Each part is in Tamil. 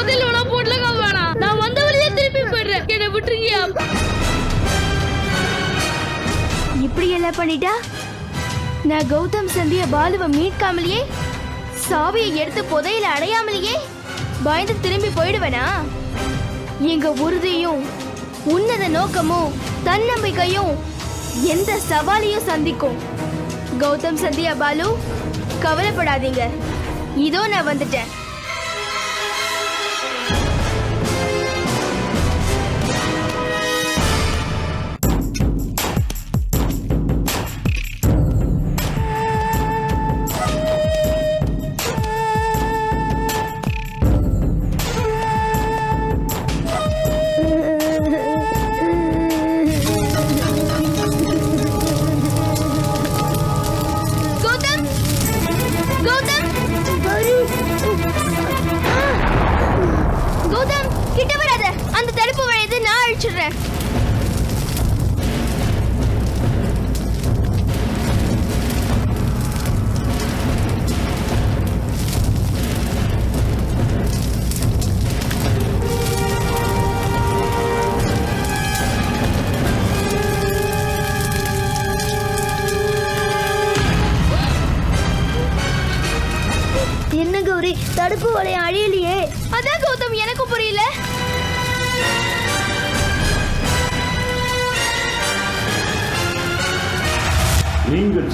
முதல்ல வேணாம் போட்டுல வேணாம் நான் வந்த வழியே திருப்பி போயிடுறேன். என்னை விட்டுருங்கயா இப்படி எல்லாம் பண்ணிட்டா? நான் கௌதம் சந்திய பாலுவை மீட்காமலேயே சாவியை எடுத்து புதையில அடையாமலேயே பயந்து திரும்பி போயிடுவேனா? எங்க உறுதியும் உன்னத நோக்கமும் தன்னம்பிக்கையும் எந்த சவாலையும் சந்திக்கும். கௌதம் சந்தியா பாலு கவலைப்படாதீங்க. இதோ நான் வந்துட்டேன்.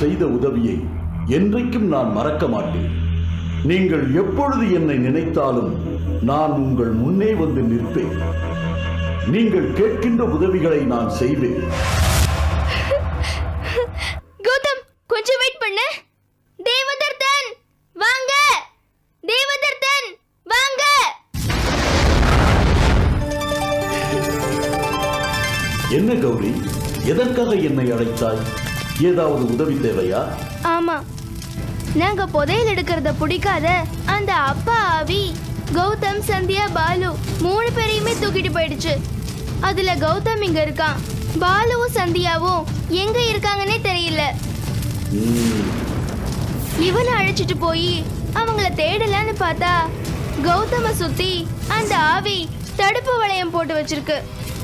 செய்த உதவியை என்றைக்கும் நான் மறக்க மாட்டேன். நீங்கள் எப்பொழுது என்னை நினைத்தாலும் நான் உங்கள் முன்னே வந்து நிற்பேன். நீங்கள் கேட்கின்ற உதவிகளை நான் செய்வேன். கௌதம் கொஞ்சம் வெயிட் பண்ணு. தேவதர்தன் வாங்க. தேவதர்தன் வாங்க. என்ன கௌரி எதற்காக என்னை அழைத்தாய்? ஏதாவது உதவி தேவையா? ஆமா. நாங்க புதையல் எடுக்கிறத பிடிக்காத அந்த அப்பா ஆவி கௌதம் சந்தியா பாலு மூணு பேரையுமே தூக்கிட்டு போயிடுச்சு. அதுல கௌதம் இங்க இருக்கான். பாலுவும் சந்தியாவும் எங்க இருக்காங்கன்னே தெரியல. இவனை அழைச்சிட்டு போய் அவங்கள தேடலான்னு பார்த்தா கௌதம சுத்தி அந்த ஆவி தடுப்பு வளையம் போட்டு வச்சிருக்கு.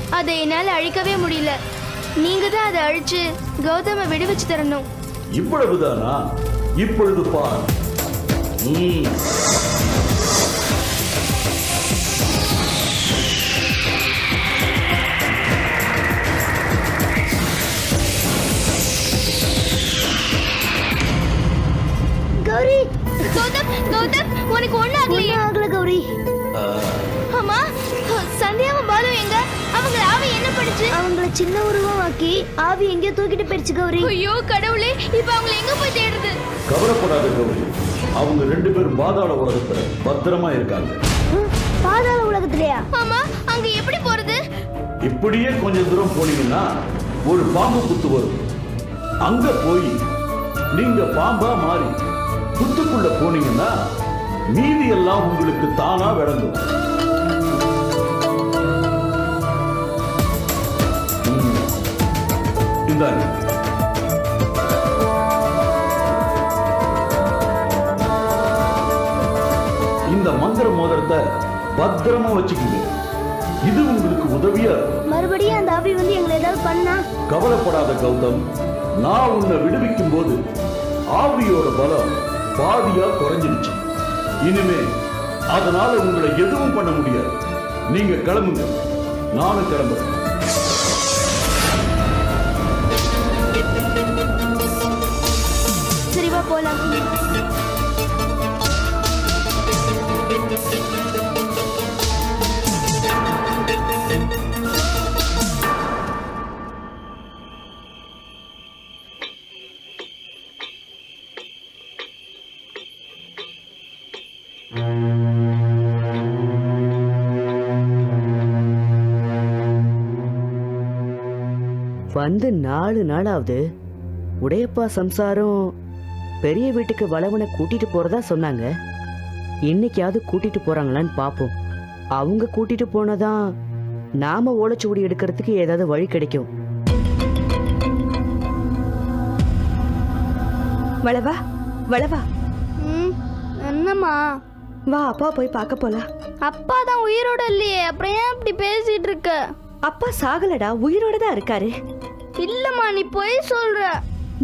அதை என்னால் அழிக்கவே முடியல. நீங்க தான் அதை அழிச்சு கௌதம விடுவிச்சு தரணும். இவ்வளவுதானா? இப்பொழுது பார். கௌரி கௌதம் கௌதம் உனக்கு ஒண்ணு ஆகலையே. ஆகல கௌரி. அவங்கள சின்ன உருவமாக்கி ஆவி எங்கேயோ தூக்கிட்டு போயிடுச்சு கௌரி. ஐயோ கடவுளே இப்ப அவங்களை எங்க போய் தேடுறது? கவலைப்படாத கௌரி. அவங்க ரெண்டு பேரும் பாதாள உலகத்துல பத்திரமா இருக்காங்க. பாதாள உலகத்திலயா? ஆமா அங்க எப்படி போறது? இப்படியே கொஞ்சம் தூரம் போனீங்கன்னா ஒரு பாம்பு புத்து வரும். அங்க போய் நீங்க பாம்பா மாறி புத்துக்குள்ள போனீங்கன்னா மீதி எல்லாம் உங்களுக்கு தானா விளங்கும். இந்தாங்க இந்த மந்திர மோதிரத்தை பத்திரமா வச்சுக்கோங்க. இது உங்களுக்கு உதவியா. மறுபடியும் அந்த ஆவி வந்து எங்களை ஏதாவது பண்ணா? கவலைப்படாத கௌதம் நான் உன்னை விடுவிக்கும் போது ஆவியோட பலம் பாதியா குறைஞ்சிருச்சு இனிமே அதனால உங்களை எதுவும் பண்ண முடியாது. நீங்க கிளம்புங்க. நானும் கிளம்புறேன். வந்து நாலு நாள் ஆகுது உடையப்பா சம்சாரம் பெரிய வீட்டுக்கு வளவனை கூட்டிட்டு போறதா சொன்னாங்க. இன்னைக்காவது கூட்டிட்டு போறாங்களான்னு பாப்போம். அவங்க கூட்டிட்டு போனதான் நாம ஓலைச்சுவடி எடுக்கிறதுக்கு ஏதாவது வழி கிடைக்கும். வளவா வளவா. ம், என்னம்மா? வா அப்பா போய் பார்க்க போலாம். அப்பா தான் உயிரோட இல்லையே அப்புறம் ஏன் இப்படி பேசிட்டு இருக்க? அப்பா சாகலடா உயிரோட தான் இருக்காரு. இல்லம்மா நீ போய் சொல்ற.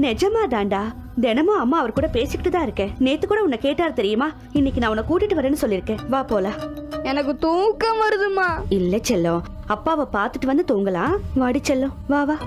நிஜமா தாண்டா தினமும் அம்மா அவர் கூட பேசிக்கிட்டு தான் இருக்கேன். நேத்து கூட உன்னை கேட்டார் தெரியுமா? இன்னைக்கு நான் உன்னை கூட்டிட்டு வரேன்னு சொல்லியிருக்கேன். வா போலாம். எனக்கு தூக்கம் வருதுமா இல்ல செல்லம் அப்பாவை பார்த்துட்டு வந்து தூங்கலாம். வாடி செல்லம் வா வா.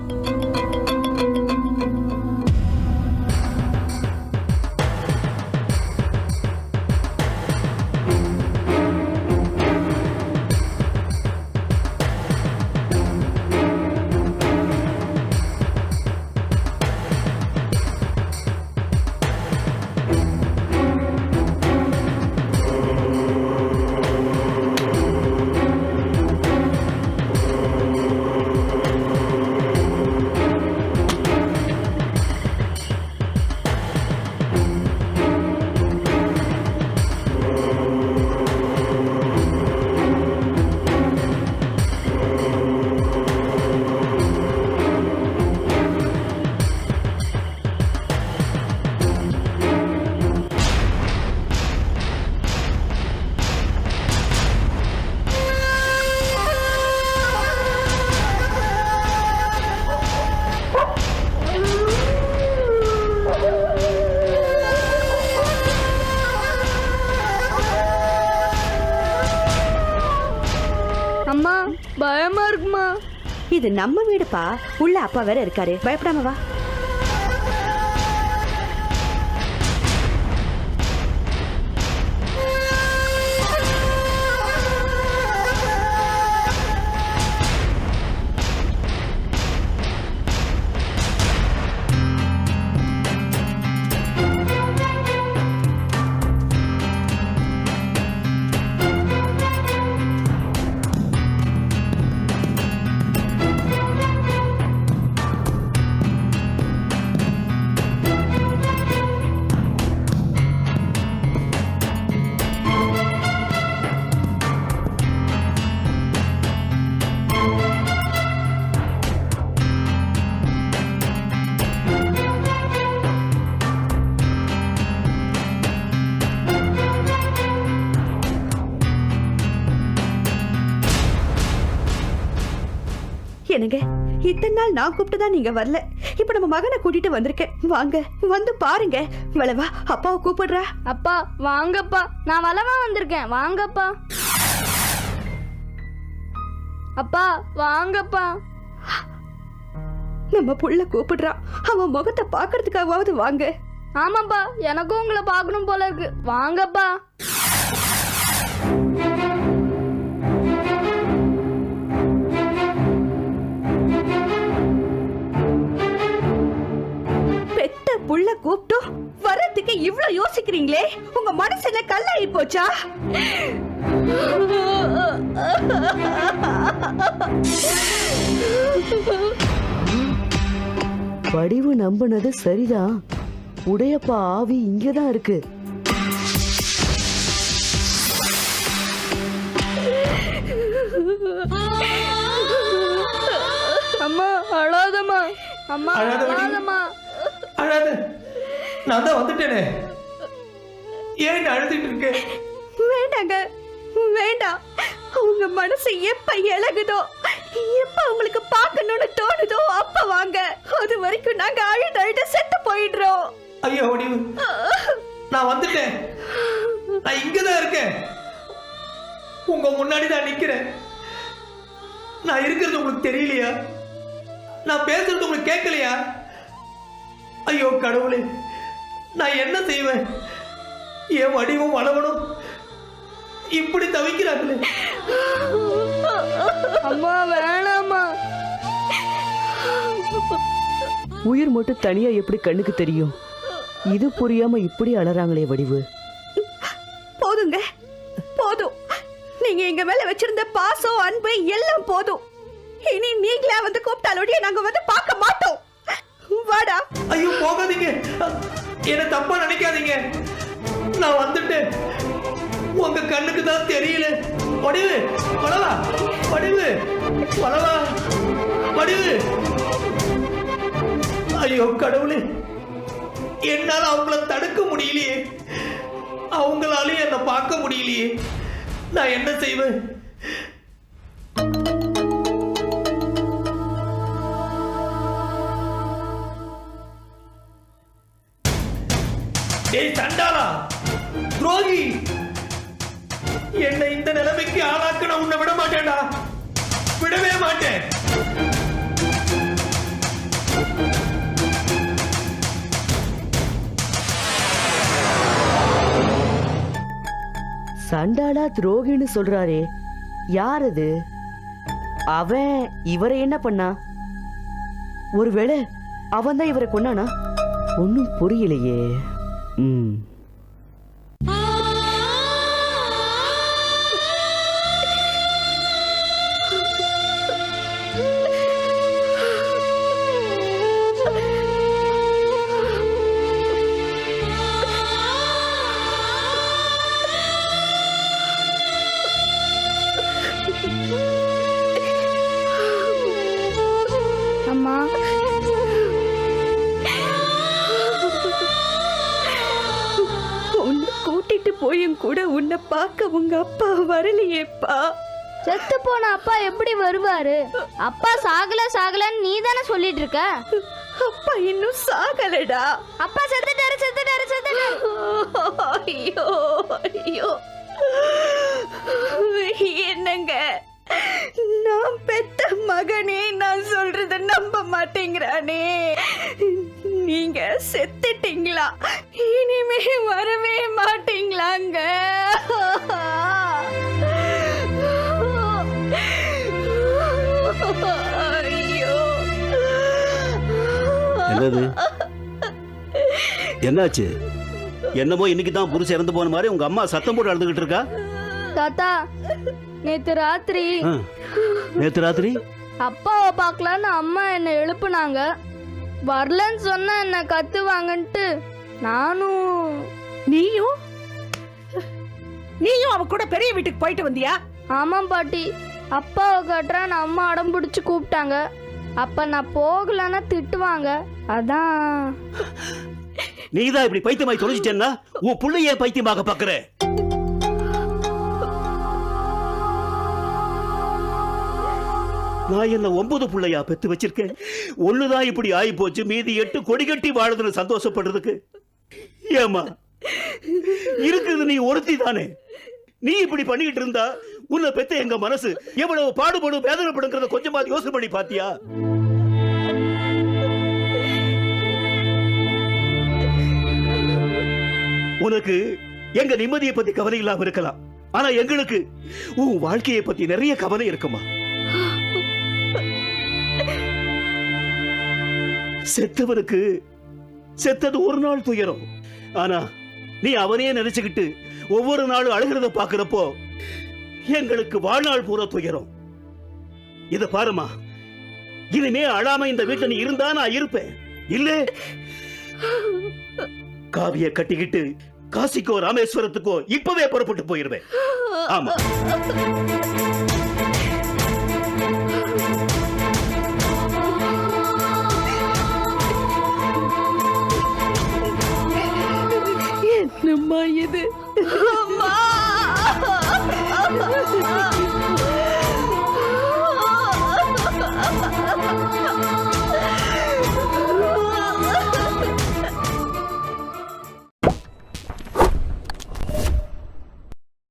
அம்மா பயமா இருக்குமா? இது நம்ம வீடுப்பா. உள்ள அப்பா வேற இருக்காரு. பயப்படாம வா. என்னங்க இத்தனை நாள் நான் கூப்பிட்டு தான் நீங்க வரல. இப்ப நம்ம மகனை கூட்டிட்டு வந்திருக்கேன். வாங்க வந்து பாருங்க. வளவா அப்பாவை கூப்பிடுறா? அப்பா வாங்கப்பா. நான் வளவா வந்திருக்கேன். வாங்கப்பா. அப்பா வாங்கப்பா. நம்ம புள்ள கூப்பிடுறான் அவன் முகத்தை பாக்குறதுக்காகவாவது வாங்க. ஆமாப்பா எனக்கும் உங்களை பார்க்கணும் போல இருக்கு. வாங்கப்பா. புள்ள கூப்பிட்டும் வர்றதுக்கு இவ்ளோ யோசிக்கிறீங்களே? உங்க மனசு என்ன கல்லாயி போச்சா? வடிவு நம்பினது சரிதான். உடையப்பா ஆவி இங்கதான் இருக்கு. அம்மா அழாதம்மா. அம்மா. அழாதம்மா. அழாத. நான் தான் வந்துட்டேனே. ஏன் அழுதுட்டு இருக்க? வேண்டாங்க வேண்டாம். உங்க மனசு எப்ப இழகுதோ எப்ப உங்களுக்கு பார்க்கணும்னு தோணுதோ அப்ப வாங்க. அது வரைக்கும் நாங்க அழுது அழுது செத்து போயிடுறோம். ஐயோ வடிவு. நான் வந்துட்டேன். நான் இங்கதான் இருக்கேன். உங்க முன்னாடி தான் நிக்கிறேன். நான் இருக்கிறது உங்களுக்கு தெரியலையா? நான் பேசுறது உங்களுக்கு கேட்கலையா? ஐயோ கடவுளே நான் என்ன செய்வேன்? என் வடிவும் வளவனும் இப்படி தவிக்கிறாங்களே அம்மா வேணாம்மா. உயிர் மட்டும் தனியா எப்படி கண்ணுக்கு தெரியும்? இது புரியாம இப்படி அலறாங்களே வடிவு. போதுங்க. போதும். நீங்க எங்க மேல வச்சிருந்த பாசம் அன்பு எல்லாம் போதும். இனி நீங்களே வந்து கூப்பிட்டாலோடைய நாங்க வந்து பார்க்க என்ன தப்பா நினைக்காதீங்க. நான் வந்துட்டேன். உங்க கண்ணுக்கு தான் தெரியல. படிவு வளவா? படிவு வளவா? படிவு ஐயோ கடவுளே. என்னால் அவங்கள தடுக்க முடியலையே. அவங்களாலே என்னை பார்க்க முடியலையே. நான் என்ன செய்வேன்? டேய் சண்டாளா! துரோகி! என்னை இந்த நிலைமைக்கு ஆளாக்க நான் உன்னை விட மாட்டேன்டா. விடவே மாட்டேன். சண்டாளா துரோகின்னு சொல்றாரே. யார் அது அவன் இவரை என்ன பண்ணா? ஒருவேளை அவன் தான் இவரை கொண்டானா ஒன்றும் புரியலையே. 嗯。பார்க்க உங்க அப்பா வரலையேப்பா. செத்து போன அப்பா எப்படி வருவாரு? அப்பா சாகல சாகலன்னு நீ தானே சொல்லிட்டு இருக்க அப்பா இன்னும் சாகலடா. அப்பா செத்துட்டாரு செத்துட்டாரு செத்துட்டாரு. ஐயோ ஐயோ. என்னங்க? நான் பெத்த மகனே நான் சொல்றத நம்ப மாட்டேங்கிறானே. நீங்க செத்துட்டீங்களா? இனிமே வரவே மாட்டீங்களாங்க. என்னது? என்னாச்சு? என்னமோ இன்னைக்கு தான் புருஷன் இறந்து போன மாதிரி உங்க அம்மா சத்தம் போட்டு அழுதுகிட்டு இருக்கா? தாத்தா நேத்து ராத்திரி. நேத்து ராத்திரி? அப்பாவை பார்க்கலான்னு அம்மா என்னை எழுப்புனாங்க. வரலன்னு சொன்னா என்ன கத்துவாங்கன்ட்டு நானும். நீயும்? நீயும் அவ கூட பெரிய வீட்டுக்கு போயிட்டு வந்தியா? ஆமாம் பாட்டி. அப்பாவை கட்டுறான்னு அம்மா அடம் பிடிச்சி கூப்பிட்டாங்க. அப்ப நான் போகலன்னா திட்டுவாங்க. அதான். நீ தான் இப்படி பைத்தியமாய் தொலைச்சிட்டேன்னா உன் புள்ளைய பைத்தியமாக பாக்குற? நான் என்ன ஒன்பது பிள்ளையா பெத்து வச்சிருக்கேன்? ஒண்ணுதான் இப்படி ஆகி போச்சு மீதி எட்டு கொடி கட்டி வாழுதுன்னு சந்தோஷப்படுறதுக்கு. ஏமா இருக்குது நீ ஒருத்தி தானே? நீ இப்படி பண்ணிக்கிட்டு இருந்தா உன்னை பெத்த எங்க மனசு எவ்வளவு பாடுபடும் வேதனைப்படுங்கிறத கொஞ்சமா யோசனை பண்ணி பாத்தியா? உனக்கு எங்க நிம்மதியை பத்தி கவலை இல்லாம இருக்கலாம். ஆனா எங்களுக்கு உன் வாழ்க்கையை பத்தி நிறைய கவலை இருக்குமா? செத்தவனுக்கு செத்தது ஒரு நாள் துயரம். ஆனா நீ அவனையே நினைச்சுக்கிட்டு ஒவ்வொரு நாளும் அழுகிறத பாக்குறப்போ எங்களுக்கு வாழ்நாள் பூரா துயரம். இத பாருமா இனிமே அழாம இந்த வீட்டுல நீ இருந்தா நான் இருப்பேன். இல்ல. காவிய கட்டிக்கிட்டு காசிக்கோ ராமேஸ்வரத்துக்கோ இப்பவே புறப்பட்டு போயிருவேன். ஆமா.